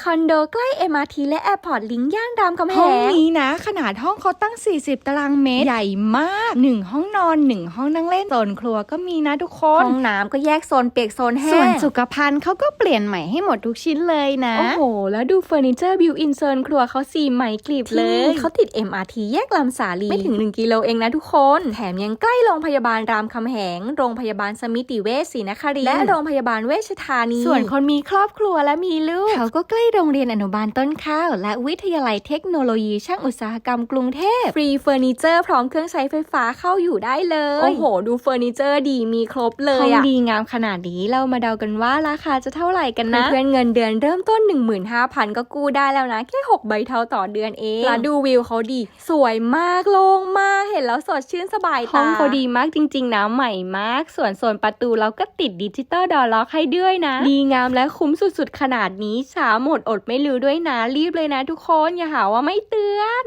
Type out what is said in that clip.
คอนโดใกล้ MRT และแอร์พอร์ตลิงก์ย่านรามคำแหห้องงนี้นะ ขนาดห้องเขาตั้ง 40 ตารางเมตร ใหญ่มาก 1 ห้องนอน 1 ห้องนั่งเล่นโซนครัวก็มีนะทุกคห้นองน้ำก็แยกโซนเปียกโซนแห้ง ส่วนสุขภัณฑ์เขาก็เปลี่ยนใหม่ให้หมดทุกชิ้นเลยนะ โอ้โห แล้วดูเฟอร์นิเจอร์บิวอินเซิร์นครัวเขาสีใหม่กลีบเลยที่นี่เขาติด MRT แยกลำสาลีไม่ถึง 1 กิโลเองนะทุกคน แถมยังใกล้โรงพยาบาลรามคำแหง โรงพยาบาลสมิติเวชศรีนครินทร์และโรงพยาบาลเวชธานี ส่วนคนมีครอบครัวและมีลูก เขาก็ใกล้โรงเรียนอนุบาลต้นข้าว และวิทยาลัยเทคโนโลยีช่างอุตสาหกรรมกรุงเทพ ฟรีเฟอร์นิเจอร์พร้อมเครื่องใช้ไฟฟ้าเข้าอยู่ได้เลย โอ้โห ดูเฟอร์นิเจอร์ดีมีครบเลห้ยองอะดีงามขนาดนี้เรามาเดากันว่าราคาจะเท่าไหร่กันนะ เพื่อนๆเงินเดือนเริ่มต้น 15,000 ก็กู้ได้แล้วนะ แค่ 6 ใบเทาต่อเดือนเอง แล้วดูวิวเขาดี สวยมากโล่งมากเห็นแล้วสดชื่นสบายห้อตางเขาดีมากจริง ๆนะใหม่มาก ส่วนโซนประตูเราก็ติดดิจิตอลดอร์ล็อกให้ด้วยนะ ดีงามและคุ้มสุดๆขนาดนี้ช้าหมดอดไม่รู้ด้วยนะรีบเลยนะทุกคนอย่าหาว่าไม่เตือน